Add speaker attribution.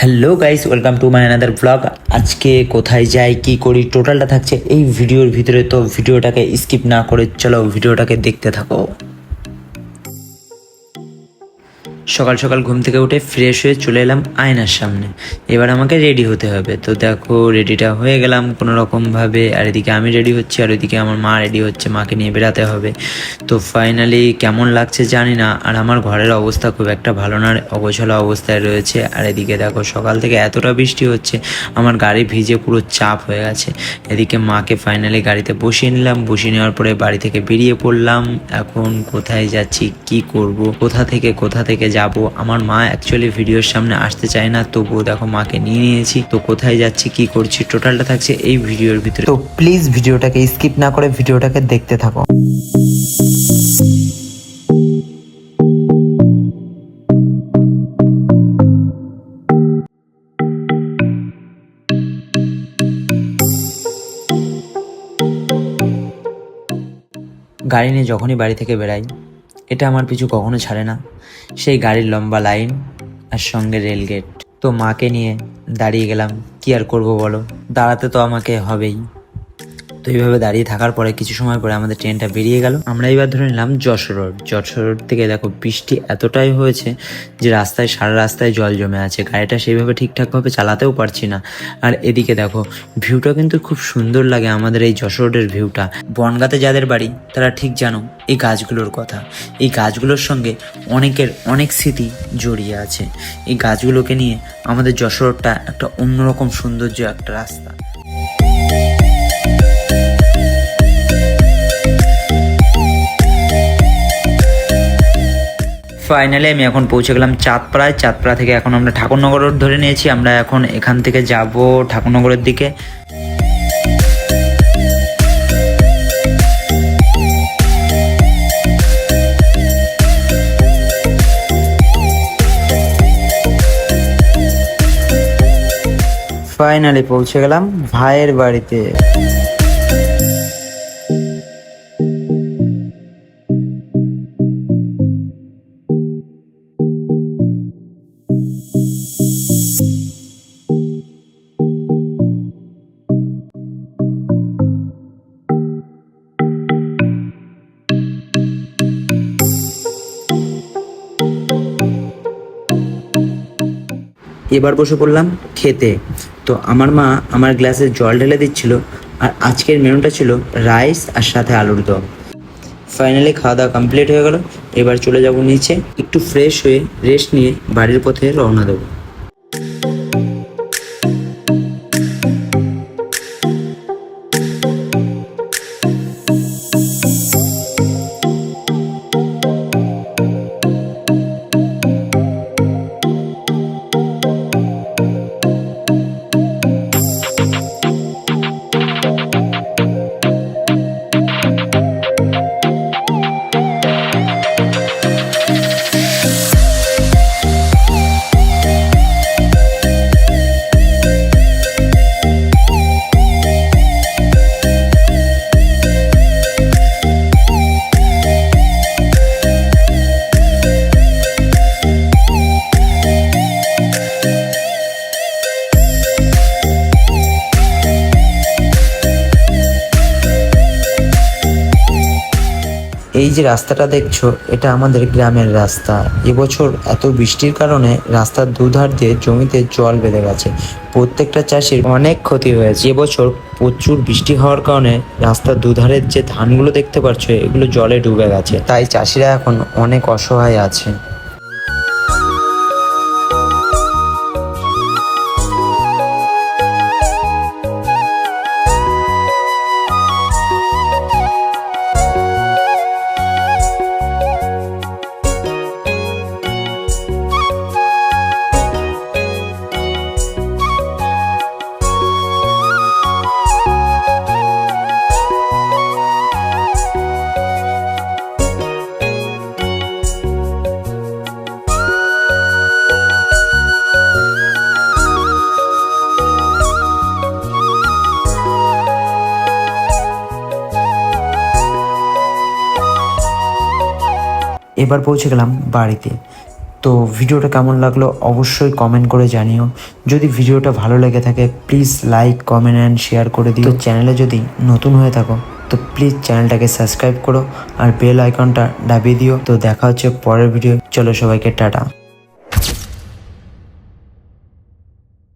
Speaker 1: Hello guys welcome to my another blog আজকে কোথায় যাই, কি করি টোটালটা থাকছে এই ভিডিওর ভিতরে, তো ভিডিওটাকে স্কিপ না করে চলো ভিডিওটাকে দেখতে থাকো। সকাল সকাল ঘুম থেকে উঠে ফ্রেশ হয়ে চলে এলাম আয়নার সামনে। এবার আমাকে রেডি হতে হবে। তো দেখো রেডিটা হয়ে গেলাম কোনো রকমভাবে আর এদিকে আমি রেডি হচ্ছি, আর ওইদিকে আমার মা রেডি হচ্ছে, মাকে নিয়ে বেরাতে হবে। তো ফাইনালি কেমন লাগছে জানি না, আর আমার ঘরের অবস্থা খুব একটা ভালো না, অগোছালো অবস্থায় রয়েছে। আর এদিকে দেখো, সকাল থেকে এতটা বৃষ্টি হচ্ছে, আমার গাড়ি ভিজে পুরো চাপ হয়ে গেছে। এদিকে মাকে ফাইনালি গাড়িতে বসিয়ে নিলাম, বসিয়ে নেওয়ার পরে বাড়ি থেকে বেরিয়ে পড়লাম। এখন কোথায় যাচ্ছি, কি করব, কোথা থেকে কোথা থেকে যাব। আমার মা অ্যাকচুয়ালি ভিডিওর সামনে আসতে চায় না তবুও দেখো মাকে নিয়ে নিয়েছি। তো কোথায় যাচ্ছি কি করছি টোটালটা থাকছে এই ভিডিওর ভিতরে। তো প্লিজ ভিডিওটাকে স্কিপ না করে ভিডিওটাকে দেখতে থাকো। গাড়ি নিয়ে যখনই বাড়ি থেকে বেরাই এটা আমার পিছু কখনো ছাড়ে না। সেই গাড়ির লম্বা লাইন আর সঙ্গে রেলগেট। তো মাকে নিয়ে দাঁড়িয়ে গেলাম, কি আর করব বলো? দাঁড়াতে তো আমাকে হবেই। এইভাবে দাঁড়িয়ে থাকার পরে কিছু সময় পরে আমাদের ট্রেনটা বেরিয়ে গেল। আমরা এবার ধরে নিলাম যশোর রোড যশোর রোড থেকে দেখো বৃষ্টি এতটাই হয়েছে যে রাস্তায়, সারা রাস্তায় জল জমে আছে। গাড়িটা সেইভাবে ঠিকঠাকভাবে চালাতেও পারছি না। আর এদিকে দেখো ভিউটা কিন্তু খুব সুন্দর লাগে আমাদের এই যশোর রোডের ভিউটা বনগাতে যাদের বাড়ি, তারা ঠিক জানো এই গাছগুলোর কথা। এই গাছগুলোর সঙ্গে অনেকের অনেক স্মৃতি জড়িয়ে আছে। এই গাছগুলোকে নিয়ে আমাদের যশোর রোডটা একটা অন্যরকম সৌন্দর্য একটা রাস্তা। ফাইনালি আমি এখন পৌঁছে গেলাম চাঁদপাড়ায়। চাঁদপাড়া থেকে এখন আমরা ঠাকুরনগর ধরে নিয়েছি। আমরা এখন এখান থেকে যাব ঠাকুরনগরের দিকে। ফাইনালি পৌঁছে গেলাম ভাইয়ের বাড়িতে। এবার বসে পড়লাম খেতে। তো আমার মা আমার গ্লাসে জল ঢেলে দিচ্ছিল আর আজকের মেনুটা ছিল রাইস আর সাথে আলুর দম। ফাইনালি খাওয়া দাওয়া কমপ্লিট হয়ে গেল। এবার চলে যাব নিচে। একটু ফ্রেশ হয়ে রেস্ট নিয়ে বাড়ির পথে রওনা দেবো। এই যে রাস্তাটা দেখছ, এটা আমাদের গ্রামের রাস্তা। এবছর এত বৃষ্টির কারণে রাস্তার দুধার দিয়ে জমিতে জল বেঁধে গেছে। প্রত্যেকটা চাষির অনেক ক্ষতি হয়েছে। এবছর প্রচুর বৃষ্টি হওয়ার কারণে রাস্তার দুধারের যে ধানগুলো দেখতে পাচ্ছ, এগুলো জলে ডুবে গেছে। তাই চাষিরা এখন অনেক অসহায় আছে। এবার পৌঁছে গেলাম বাড়িতে। তো ভিডিওটা কেমন লাগল অবশ্যই কমেন্ট করে জানিও। যদি ভিডিওটা ভালো লেগে থাকে please like comment and share করে দিও। চ্যানেলে যদি নতুন হয়ে থাকো, তো প্লিজ চ্যানেলটাকে সাবস্ক্রাইব করো আর বেল আইকনটা ডাবিয়ে দিও। তো দেখা হচ্ছে পরের ভিডিও চলো সবাইকে টাটা।